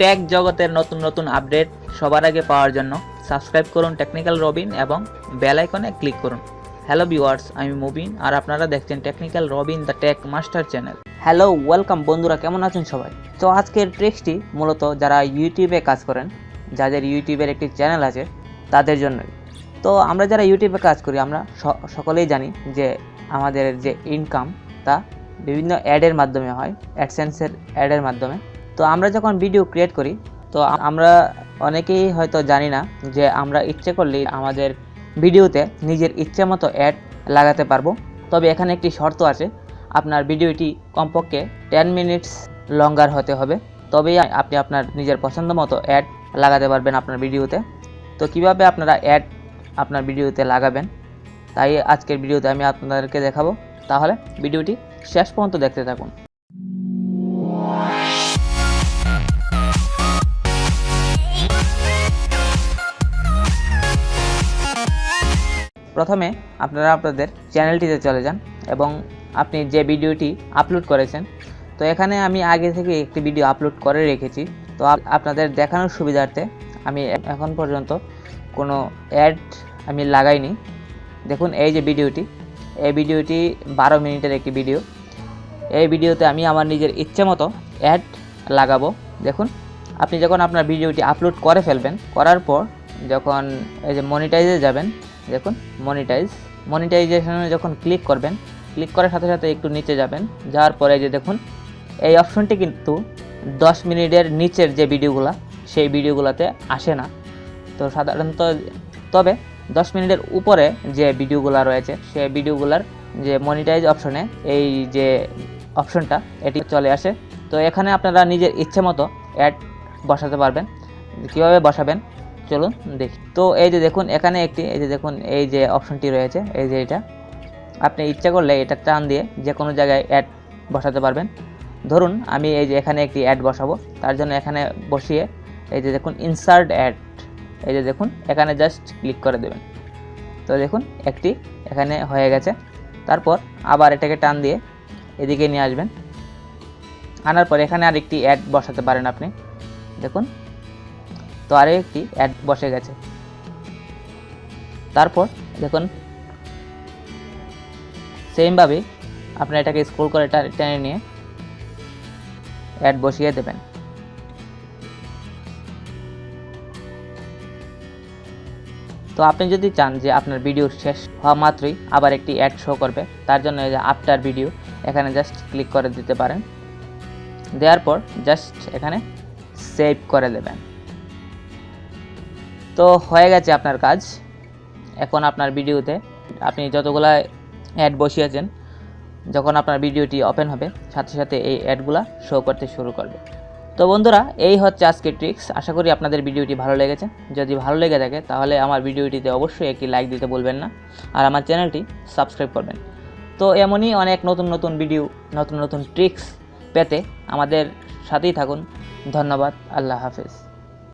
Take জগতের নতুন নতুন আপডেট সবার আগে পাওয়ার জন্য সাবস্ক্রাইব করুন টেকনিক্যাল রবিন এবং বেল আইকনে ক্লিক করুন। হ্যালো ভিউয়ার্স আমি মুবিন আর আপনারা দেখছেন technical Robin the tech master channel hello welcome বন্ধুরা, কেমন আছেন সবাই? তো আজকের ট্রিক্সটি মূলত যারা ইউটিউবে কাজ করেন, যাদের ইউটিউবের একটি চ্যানেল আছে, তাদের জন্যই। তো আমরা যারা ইউটিউবে কাজ করি, আমরা সকলেই জানি যে আমাদের যে ইনকাম তা বিভিন্ন অ্যাডের মাধ্যমে হয় অ্যাডসেন্সের অ্যাডের মাধ্যমে। তো আমরা যখন ভিডিও ক্রিয়েট করি, তো আমরা অনেকেই হয়তো জানি না যে আমরা ইচ্ছে করলেই আমাদের ভিডিওতে নিজের ইচ্ছে মতো অ্যাড লাগাতে পারব। তবে এখানে একটি শর্ত আছে, আপনার ভিডিওটি কমপক্ষে টেন মিনিটস লঙ্গার হতে হবে। তবেই আপনি আপনার নিজের পছন্দ মতো অ্যাড লাগাতে পারবেন আপনার ভিডিওতে তো কীভাবে আপনারা অ্যাড আপনার ভিডিওতে লাগাবেন? তাই আজকের ভিডিওতে আমি আপনাদেরকে দেখাবো। তাহলে ভিডিওটি শেষ পর্যন্ত দেখতে থাকুন। প্রথমে আপনারা আপনাদের চ্যানেলটিতে চলে যান এবং আপনি যে ভিডিওটি আপলোড করেছেন, তো এখানে আমি আগে থেকে একটি ভিডিও আপলোড করে রেখেছি। তো আপ- আপনাদের দেখানোর সুবিধার্থে আমি এখন পর্যন্ত কোনো অ্যাড আমি লাগাইনি। দেখুন, এই যে ভিডিওটি, এই ভিডিওটি বারো মিনিটের একটি ভিডিও। এই ভিডিওতে আমি আমার নিজের ইচ্ছে মতো অ্যাড লাগাবো। দেখুন, আপনি যখন আপনার ভিডিওটি আপলোড করে ফেলবেন, করার পর যখন এই যে মনিটাইজে যাবেন দেখুন মনিটাইজ মনিটাইজেশনে যখন ক্লিক করবেন ক্লিক করার সাথে সাথে একটু নিচে যাবেন। যাওয়ার পরে যে দেখুন, এই অপশনটি কিন্তু দশ মিনিটের নিচের যে ভিডিওগুলো সেই ভিডিওগুলোতে আসে না। তো সাধারণত তবে দশ মিনিটের উপরে যে ভিডিওগুলো রয়েছে, সেই ভিডিওগুলোর যে মনিটাইজ অপশনে এই যে অপশনটা এটি চলে আসে। তো এখানে আপনারা নিজের ইচ্ছে মতো অ্যাড বসাতে পারবেন। কীভাবে বসাবেন? চলুন দেখি। তো এই যে দেখুন, এখানে একটি, এই যে দেখুন, এই যে অপশনটি রয়েছে, এই যে এটা। আপনি ইচ্ছা করলে এটা টান দিয়ে যে কোনো জায়গায় অ্যাড বসাতে পারবেন। ধরুন, আমি এই যে এখানে একটি অ্যাড বসাবো, তার জন্য এখানে বসিয়ে এই যে দেখুন ইনসার্ট অ্যাড এই যে দেখুন, এখানে জাস্ট ক্লিক করে দেবেন। তো দেখুন, একটি এখানে হয়ে গেছে। তারপর আবার এটাকে টান দিয়ে এদিকে নিয়ে আসবেন। আনার পর এখানে আরেকটি অ্যাড বসাতে পারেন আপনি। দেখুন তো আরও একটি অ্যাড বসে গেছে। তারপর দেখুন সেমভাবে আপনি এটাকে স্ক্রল করে টেনে নিয়ে অ্যাড বসিয়ে দেবেন। তো আপনি যদি চান যে আপনার ভিডিও শেষ হওয়া মাত্রই আবার একটি অ্যাড শো করবে, তার জন্য যে আফটার ভিডিও এখানে জাস্ট ক্লিক করে দিতে পারেন। দেওয়ার পর জাস্ট এখানে সেভ করে দেবেন। তো হয়ে গেছে আপনার কাজ এখন আপনার ভিডিওতে। আপনি যতগুলা অ্যাড বসিয়েছেন, যখন আপনার ভিডিওটি ওপেন হবে, সাথে সাথে এই অ্যাডগুলা শো করতে শুরু করবে। তো বন্ধুরা, এই হচ্ছে আজকের ট্রিক্স আশা করি আপনাদের ভিডিওটি ভালো লেগেছে। যদি ভালো লেগে থাকে, তাহলে আমার ভিডিওটিতে অবশ্যই একটি লাইক দিতে বলবেন না আর আমার চ্যানেলটি সাবস্ক্রাইব করবেন। তো এমনই অনেক নতুন নতুন ভিডিও নতুন নতুন ট্রিক্স পেতে আমাদের সাথেই থাকুন। ধন্যবাদ। আল্লাহ হাফেজ।